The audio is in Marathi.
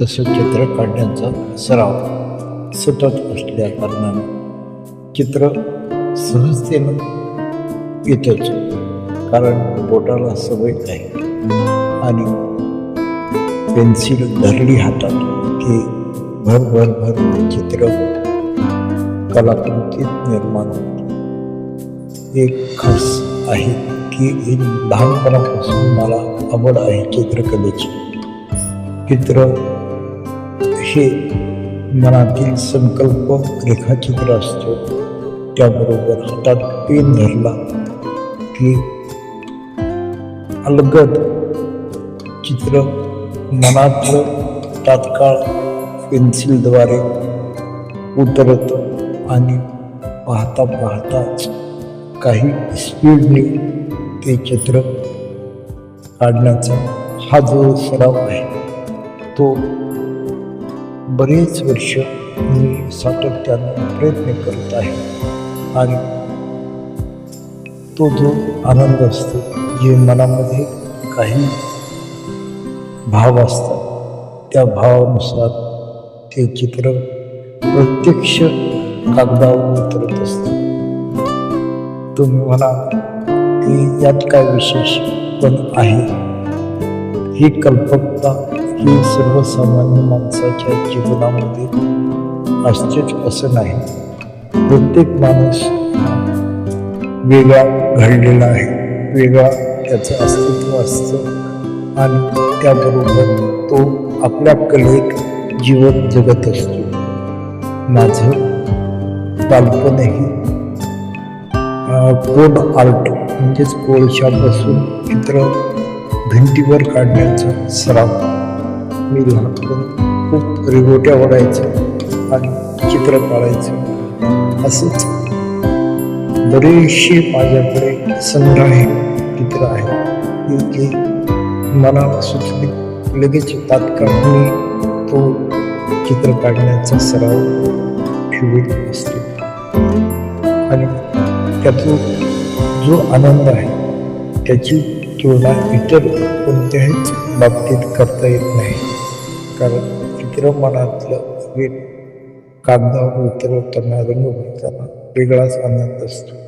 तसं चित्र काढण्याचा सराव सतत असल्या कारणानं चित्र सहजतेनं येतच. कारण बोटाला सवय आहे. आणि पेन्सिल धरली हातात की भर भर भर चित्र कलाकृतीत निर्माण एक खास आहे की ही लहानपणापासून मला आवड आहे चित्रकलेची. चित्र हे मनातील संकल्प रेखाचित्र असतो. त्याबरोबर हातात पेन धरला की अलगद चित्र मनातलं तात्काळ पेन्सिलद्वारे उतरतं आणि पाहता पाहताच काही स्पीडने ते चित्र काढण्याचा हा जो सराव आहे तो बरेच वर्ष मी सातत्यानं प्रयत्न करत आहे. आणि तो जो आनंद असतो जे मनामध्ये काही भाव असतात त्या भावानुसार ते चित्र प्रत्यक्ष कागदावर उतरत असतं. तुम्ही म्हणा की यात काय विशेष पण आहे. ही कल्पकता ही सर्वसामान्य माणसाच्या जीवनामध्ये असतेच असं नाही. प्रत्येक माणूस वेगळा घडलेला आहे. वेगळा त्याचं अस्तित्व असतं आणि त्याबरोबर तो आपल्या कलेत जीवन जगत असतो. माझं बालपणही कोड आर्ट म्हणजेच कोळशापासून चित्र भिंतीवर काढण्याचा सराव मी लहानपण खूप रिगोट्या ओढायचं आणि चित्र काढायचं. असंच बरेचसे माझ्याकडे संग्रही चित्र आहेत. की मनाला सुचली लगेच तात्काळ मी तो चित्र काढण्याचा सराव ठेवत असतो. आणि त्यातून जो आनंद आहे त्याची तुलना इतर कोणत्याही बाबतीत करता येत नाही. कारण चित्र मनातलं वेग कागदावर उतरवताना रंग भरताना वेगळाच आनंद असतो.